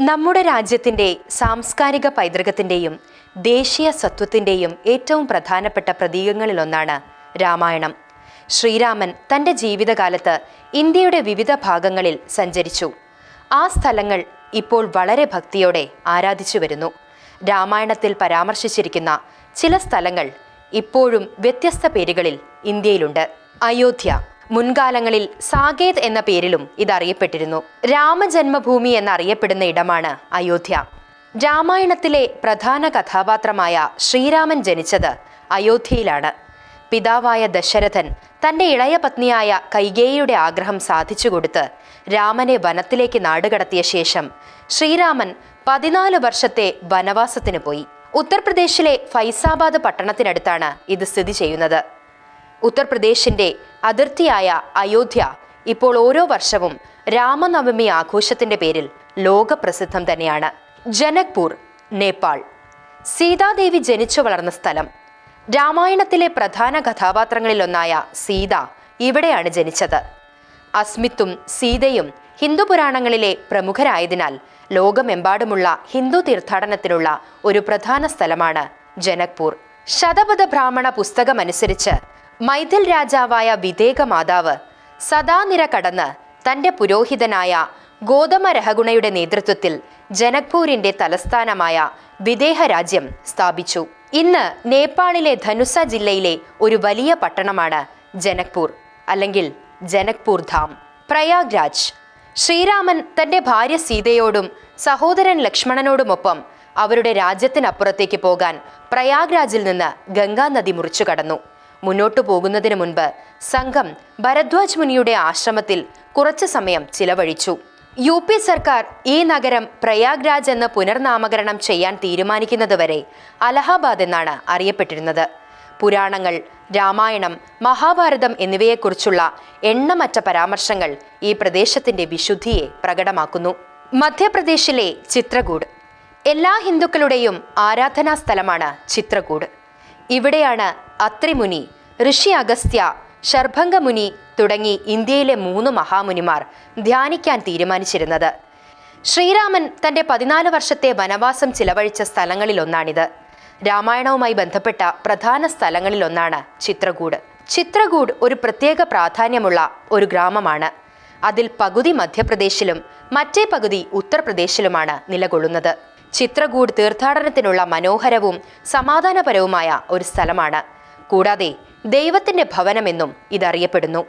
നമ്മുടെ രാജ്യത്തിന്റെ സാംസ്കാരിക പൈതൃകത്തിന്റെയും ദേശീയ സത്വത്തിന്റെയും ഏറ്റവും പ്രധാനപ്പെട്ട പ്രതീകങ്ങളിലൊന്നാണ് രാമായണം. ശ്രീരാമൻ തന്റെ ജീവിതകാലത്ത് ഇന്ത്യയുടെ വിവിധ ഭാഗങ്ങളിൽ സഞ്ചരിച്ചു. ആ സ്ഥലങ്ങൾ ഇപ്പോൾ വളരെ ഭക്തിയോടെ ആരാധിച്ചു വരുന്നു. രാമായണത്തിൽ പരാമർശിച്ചിരിക്കുന്ന ചില സ്ഥലങ്ങൾ ഇപ്പോഴും വ്യത്യസ്ത പേരുകളിൽ ഇന്ത്യയിലുണ്ട്. അയോധ്യ. മുൻകാലങ്ങളിൽ സാകേത് എന്ന പേരിലും ഇതറിയപ്പെട്ടിരുന്നു. രാമജന്മഭൂമി എന്നറിയപ്പെടുന്ന ഇടമാണ് അയോധ്യ. രാമായണത്തിലെ പ്രധാന കഥാപാത്രമായ ശ്രീരാമൻ ജനിച്ചത് അയോധ്യയിലാണ്. പിതാവായ ദശരഥൻ തന്റെ ഇളയ പത്നിയായ കൈകേയിയുടെ ആഗ്രഹം സാധിച്ചു കൊടുത്ത് രാമനെ വനത്തിലേക്ക് നാടുകടത്തിയ ശേഷം ശ്രീരാമൻ പതിനാല് വർഷത്തെ വനവാസത്തിന് പോയി. ഉത്തർപ്രദേശിലെ ഫൈസാബാദ് പട്ടണത്തിനടുത്താണ് ഇത് സ്ഥിതി ചെയ്യുന്നത്. ഉത്തർപ്രദേശിന്റെ അതിർത്തിയായ അയോധ്യ ഇപ്പോൾ ഓരോ വർഷവും രാമനവമി ആഘോഷത്തിന്റെ പേരിൽ ലോകപ്രസിദ്ധം തന്നെയാണ്. ജനക്പൂർ നേപ്പാൾ. സീതാദേവി ജനിച്ചു വളർന്ന സ്ഥലം. രാമായണത്തിലെ പ്രധാന കഥാപാത്രങ്ങളിലൊന്നായ സീത ഇവിടെയാണ് ജനിച്ചത്. അസ്മിത്തും സീതയും ഹിന്ദു പുരാണങ്ങളിലെ പ്രമുഖരായതിനാൽ ലോകമെമ്പാടുമുള്ള ഹിന്ദു തീർത്ഥാടനത്തിനുള്ള ഒരു പ്രധാന സ്ഥലമാണ് ജനക്പൂർ. ശതപഥ ബ്രാഹ്മണ പുസ്തകമനുസരിച്ച് മൈഥിൽ രാജാവായ വിദേക മാതാവ് സദാനിര കടന്ന് തന്റെ പുരോഹിതനായ ഗോതമ രഹഗുണയുടെ നേതൃത്വത്തിൽ ജനക്പൂരിന്റെ തലസ്ഥാനമായ വിദേഹ രാജ്യം സ്ഥാപിച്ചു. ഇന്ന് നേപ്പാളിലെ ധനുസ ജില്ലയിലെ ഒരു വലിയ പട്ടണമാണ് ജനക്പൂർ അല്ലെങ്കിൽ ജനക്പൂർ ധാം. പ്രയാഗ്രാജ്. ശ്രീരാമൻ തന്റെ ഭാര്യ സീതയോടും സഹോദരൻ ലക്ഷ്മണനോടുമൊപ്പം അവരുടെ രാജ്യത്തിനപ്പുറത്തേക്ക് പോകാൻ പ്രയാഗ്രാജിൽ നിന്ന് ഗംഗാനദി മുറിച്ചു കടന്നു. മുന്നോട്ടു പോകുന്നതിന് മുൻപ് സംഘം ഭരദ്വാജ് മുനിയുടെ ആശ്രമത്തിൽ കുറച്ചു സമയം ചിലവഴിച്ചു. യു പി സർക്കാർ ഈ നഗരം പ്രയാഗ് രാജ് എന്ന് പുനർനാമകരണം ചെയ്യാൻ തീരുമാനിക്കുന്നതുവരെ അലഹാബാദ് എന്നാണ് അറിയപ്പെട്ടിരുന്നത്. പുരാണങ്ങൾ രാമായണം മഹാഭാരതം എന്നിവയെക്കുറിച്ചുള്ള എണ്ണമറ്റ പരാമർശങ്ങൾ ഈ പ്രദേശത്തിന്റെ വിശുദ്ധിയെ പ്രകടമാക്കുന്നു. മധ്യപ്രദേശിലെ ചിത്രകൂട്. എല്ലാ ഹിന്ദുക്കളുടെയും ആരാധനാ സ്ഥലമാണ് ചിത്രകൂട്. ഇവിടെയാണ് അത്രിമുനി ഋഷി അഗസ്ത്യ ശർഭംഗമുനി തുടങ്ങി ഇന്ത്യയിലെ മൂന്ന് മഹാമുനിമാർ ധ്യാനിക്കാൻ തീരുമാനിച്ചിരുന്നത്. ശ്രീരാമൻ തന്റെ പതിനാല് വർഷത്തെ വനവാസം ചിലവഴിച്ച സ്ഥലങ്ങളിലൊന്നാണിത്. രാമായണവുമായി ബന്ധപ്പെട്ട പ്രധാന സ്ഥലങ്ങളിലൊന്നാണ് ചിത്രകൂട്. ചിത്രകൂട് ഒരു പ്രത്യേക പ്രാധാന്യമുള്ള ഒരു ഗ്രാമമാണ്. അതിൽ പകുതി മധ്യപ്രദേശിലും മറ്റേ പകുതി ഉത്തർപ്രദേശിലുമാണ് നിലകൊള്ളുന്നത്. ചിത്രകൂട് തീർത്ഥാടനത്തിനുള്ള മനോഹരവും സമാധാനപരവുമായ ഒരു സ്ഥലമാണ്. കൂടാതെ ദൈവത്തിന്റെ ഭവനമെന്നും ഇതറിയപ്പെടുന്നു